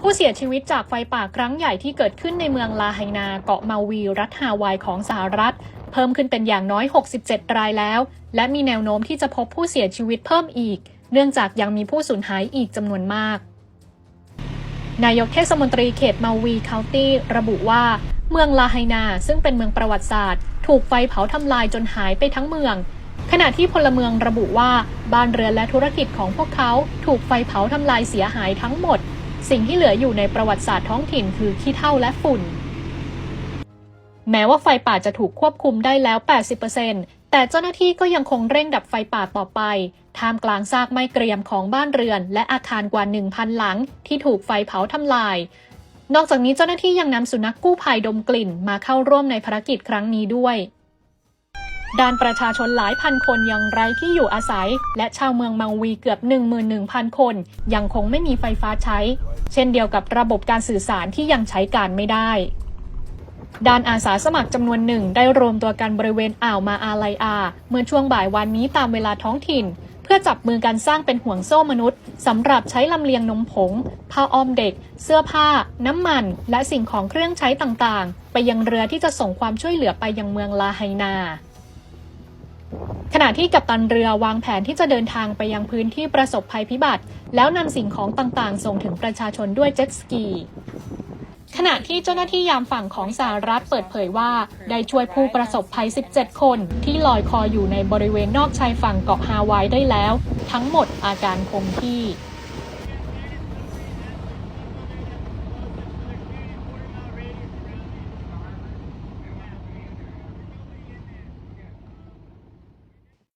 ผู้เสียชีวิตจากไฟป่าครั้งใหญ่ที่เกิดขึ้นในเมืองลาไฮนาเกาะมาวี รัฐฮาวายของสหรัฐ เพิ่มขึ้นเป็นอย่างน้อย 67 รายแล้ว และมีแนวโน้มที่จะพบผู้เสียชีวิตเพิ่มอีก เนื่องจากยังมีผู้สูญหายอีกจำนวนมาก นายกเทศมนตรีเขตมาวีเคานตี้ระบุว่า เมืองลาไฮนาซึ่งเป็นเมืองประวัติศาสตร์ ถูกไฟเผาทำลายจนหายไปทั้งเมือง ขณะที่พลเมืองระบุว่าบ้านเรือนและธุรกิจของพวกเขาถูกไฟเผาทำลายเสียหายทั้งหมด สิ่งที่เหลืออยู่ในประวัติศาสตร์ท้องถิ่นคือขี้เถ้าและฝุ่น แม้ว่าไฟป่าจะถูกควบคุมได้แล้ว 80%แต่เจ้าหน้าที่ก็ยังคงเร่งดับไฟป่าต่อไป ท่ามกลางซากไม้เกรียมของบ้านเรือน และอาคารกว่า 1,000 หลัง ที่ถูกไฟเผาทำลาย นอกจากนี้เจ้าหน้าที่ยังนำสุนัขกู้ภัยดมกลิ่น มาเข้าร่วมในภารกิจครั้งนี้ด้วย ด้านประชาชนหลายพันคนยังไร้ที่อยู่อาศัย และชาวเมืองเมาวีเกือบ 11,000 คน ยังคงไม่มีไฟฟ้าใช้ เช่นเดียวกับระบบการสื่อสารที่ยังใช้การไม่ได้ด้านอาสาสมัครจำนวนหนึ่งได้รวมตัวกันบริเวณอ่าวมาอาไลอา เมื่อช่วงบ่ายวันนี้ตามเวลาท้องถิ่น เพื่อจับมือกันสร้างเป็นห่วงโซ่มนุษย์สำหรับใช้ลำเลียงนมผง ผ้าอ้อมเด็ก เสื้อผ้า น้ำมัน และสิ่งของเครื่องใช้ต่างๆ ไปยังเรือที่จะส่งความช่วยเหลือไปยังเมืองลาไฮนา ขณะที่กัปตันเรือวางแผนที่จะเดินทางไปยังพื้นที่ประสบภัยพิบัติ แล้วนำสิ่งของต่างๆ ส่งถึงประชาชนด้วยเจ็ตสกีขณะที่เจ้าหน้าที่ยามฝั่งของสหรัฐเปิดเผยว่า ได้ช่วยผู้ประสบภัย 17 คน ที่ลอยคออยู่ในบริเวณนอกชายฝั่งเกาะฮาวายได้แล้ว ทั้งหมดอาการคงที่